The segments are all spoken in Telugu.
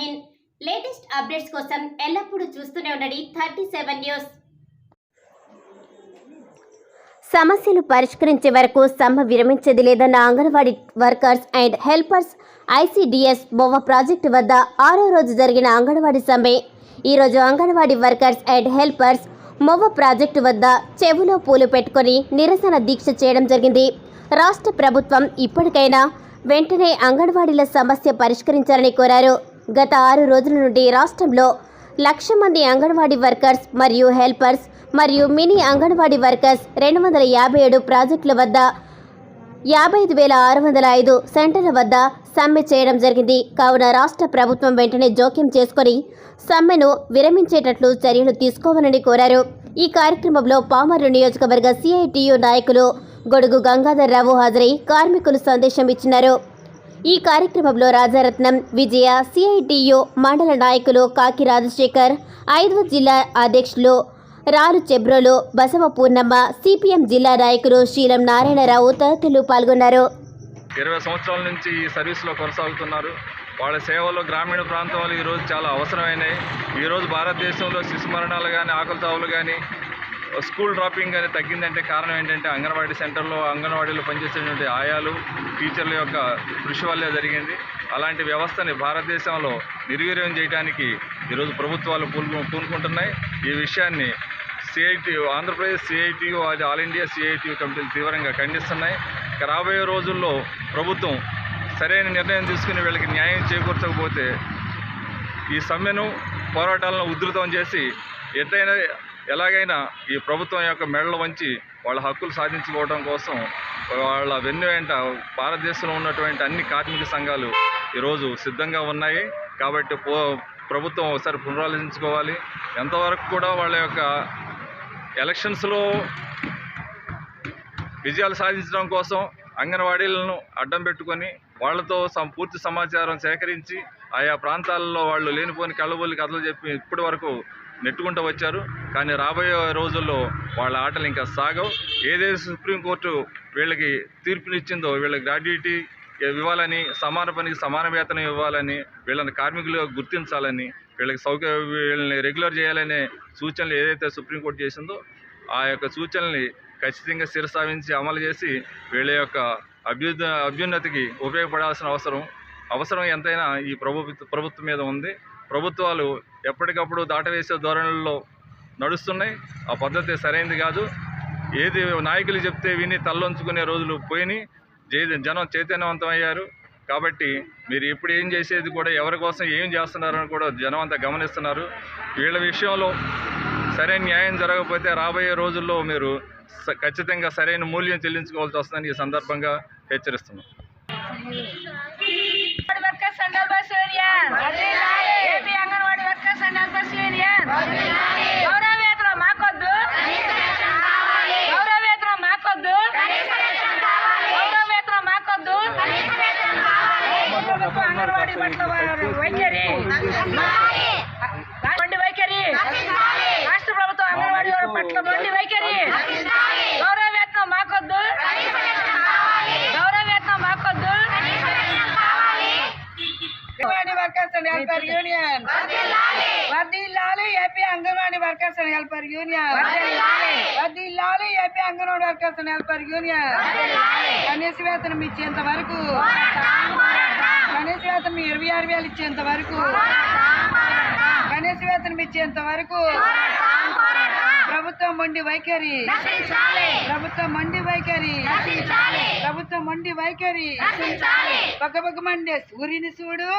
హింద్ లేటెస్ట్ అప్డేట్స్ కోసం ఎల్లప్పుడూ చూస్తూనే ఉండండి థర్టీ సెవెన్ న్యూస్. సమస్యలు పరిష్కరించే వరకు సమ్మె విరమించేది లేదన్న anganwadi workers and helpers ICDS Bovva project వద్ద ఆరో రోజు జరిగిన అంగన్వాడీ సమ్మె. ఈరోజు anganwadi workers and helpers Movva project వద్ద చెవులో పూలు పెట్టుకొని నిరసన దీక్ష చేయడం జరిగింది. రాష్ట్ర ప్రభుత్వం ఇప్పటికైనా వెంటనే అంగన్వాడీల సమస్య పరిష్కరించాలని కోరారు. గత ఆరు రోజుల నుండి రాష్ట్రంలో లక్ష మంది అంగన్వాడీ వర్కర్స్ మరియు హెల్పర్స్ మరియు మినీ అంగన్వాడీ వర్కర్స్ రెండు వందల యాభై ఏడు ప్రాజెక్టుల వద్ద యాభై ఐదు వేల ఆరు వందల ఐదు సెంటర్ల వద్ద సమ్మె చేయడం జరిగింది. కావున రాష్ట్ర ప్రభుత్వం వెంటనే జోక్యం చేసుకొని సమ్మెను విరమించేటట్లు చర్యలు తీసుకోవాలని కోరారు. ఈ కార్యక్రమంలో పామర్రు నియోజకవర్గ సిఐటియు నాయకులు గొడుగు గంగాధర్రావు హాజరై కార్మికులు సందేశం ఇచ్చినారు. ఈ కార్యక్రమంలో రాజారత్నం విజయ సిఐటియు మండల నాయకులు కాకి రాజశేఖర్ ఐదవ జిల్లా అధ్యక్షులు రారు చెబ్రోలు బసవ పూర్ణమ్మ సిపిఎం జిల్లా నాయకులు శీలం నారాయణరావు తదితరులు పాల్గొన్నారు. ఇరవై సంవత్సరాల నుంచి ఈ సర్వీస్లో కొనసాగుతున్నారు. వాళ్ళ సేవలు గ్రామీణ ప్రాంతాలు ఈరోజు చాలా అవసరమైనవి ఈరోజు భారతదేశంలో శిశు మరణాలు కానీ ఆకలి తావులు కానీ స్కూల్ డ్రాపింగ్ కానీ తగ్గిందంటే కారణం ఏంటంటే అంగన్వాడీ సెంటర్లో అంగన్వాడీలో పనిచేసేటువంటి ఆయాలు టీచర్ల యొక్క కృషి వల్లే జరిగింది. అలాంటి వ్యవస్థని భారతదేశంలో నిర్వీర్యం చేయడానికి ఈరోజు ప్రభుత్వాలు పూలు పూనుకుంటున్నాయి. ఈ విషయాన్ని సిఐటి ఆంధ్రప్రదేశ్ సిఐటియు అది ఆల్ ఇండియా సిఐటియు కమిటీలు తీవ్రంగా ఖండిస్తున్నాయి. రాబోయే రోజుల్లో ప్రభుత్వం సరైన నిర్ణయం తీసుకుని వీళ్ళకి న్యాయం చేకూర్చకపోతే ఈ సమ్మెను పోరాటాలను ఉధృతం చేసి ఎట్లయినా ఎలాగైనా ఈ ప్రభుత్వం యొక్క మెడలు వంచి వాళ్ళ హక్కులు సాధించుకోవడం కోసం వాళ్ళ వెన్ను వెంట భారతదేశంలో ఉన్నటువంటి అన్ని కార్మిక సంఘాలు ఈరోజు సిద్ధంగా ఉన్నాయి. కాబట్టి ప్రభుత్వం ఒకసారి పునరాలోచించుకోవాలి. ఎంతవరకు కూడా వాళ్ళ యొక్క ఎలక్షన్స్లో విజయాలు సాధించడం కోసం అంగన్వాడీలను అడ్డం పెట్టుకొని వాళ్ళతో సం పూర్తి సమాచారం సేకరించి ఆయా ప్రాంతాల్లో వాళ్ళు లేనిపోని కళ్ళబొల్లి కథలు చెప్పి ఇప్పటి వరకు నెట్టుకుంటూ వచ్చారు. కానీ రాబోయే రోజుల్లో వాళ్ళ ఆటలు ఇంకా సాగవు. ఏదైతే సుప్రీంకోర్టు వీళ్ళకి తీర్పునిచ్చిందో వీళ్ళ గ్రాడ్యుయేటీ ఇవ్వాలని సమాన పనికి సమాన వేతనం ఇవ్వాలని వీళ్ళని కార్మికులుగా గుర్తించాలని వీళ్ళకి సౌక వీళ్ళని రెగ్యులర్ చేయాలనే సూచనలు ఏదైతే సుప్రీంకోర్టు చేసిందో ఆ యొక్క సూచనల్ని ఖచ్చితంగా శిరసావించి అమలు చేసి వీళ్ళ యొక్క అభ్యున్న అభ్యున్నతికి ఉపయోగపడాల్సిన అవసరం అవసరం ఎంతైనా ఈ ప్రభుత్వ ప్రభుత్వం మీద ఉంది. ప్రభుత్వాలు ఎప్పటికప్పుడు దాటవేసే ధోరణుల్లో నడుస్తున్నాయి. ఆ పద్ధతి సరైనది కాదు. ఏది నాయకులు చెప్తే విని తల్లొంచుకునే రోజులు పోయినాయి. జై జనం చైతన్యవంతం అయ్యారు కాబట్టి మీరు ఇప్పుడు ఏం చేసేది కూడా ఎవరి కోసం ఏం చేస్తున్నారని కూడా జనం అంతా గమనిస్తున్నారు. వీళ్ళ విషయంలో సరైన న్యాయం జరగకపోతే రాబోయే రోజుల్లో మీరు ఖచ్చితంగా సరైన మూల్యం చెల్లించుకోవాల్సి వస్తుందని ఈ సందర్భంగా హెచ్చరిస్తున్నాం and helpers union AP anganwadi workers and helpers union గౌరవ వేతనం మాకొద్దు గౌరవ వేతనం మాకొద్దు గౌరవ వేతనం మాకొద్దు ప్రభుత్వ అంగన్వాడీ పట్ల వారి వైఖరి మొండి వైఖరి. రాష్ట్ర ప్రభుత్వం అంగన్వాడీ పట్ల మండి వైఖరి. గౌరవ వేతనం మాకొద్దు. గౌరవ వేతనం మాకొద్దు. Workers and helper union. వర్దిల్లాలి AP anganwadi workers and helper union. వర్దిల్లాలి AP anganwadi workers and helper union. కనీస వేతనం ఇచ్చేంత వరకు. కనీస వేతనం ఇరవై ఆరు వేలు ఇచ్చేంత వరకు. కనీస వేతనం ఇచ్చేంత వరకు ప్రభుత్వం మొండి వైఖరి. ప్రభుత్వం మొండి వైఖరి. ప్రభుత్వం మొండి వైఖరి. పక్క పక్క మండే సూర్యుని చూడు.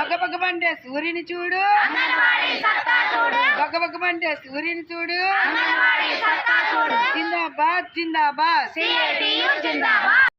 పక్క పక్క మండే సూర్యుని చూడు. పక్క పక్క మండే సూర్యుని చూడు. జిందాబాద్ జిందాబాద్.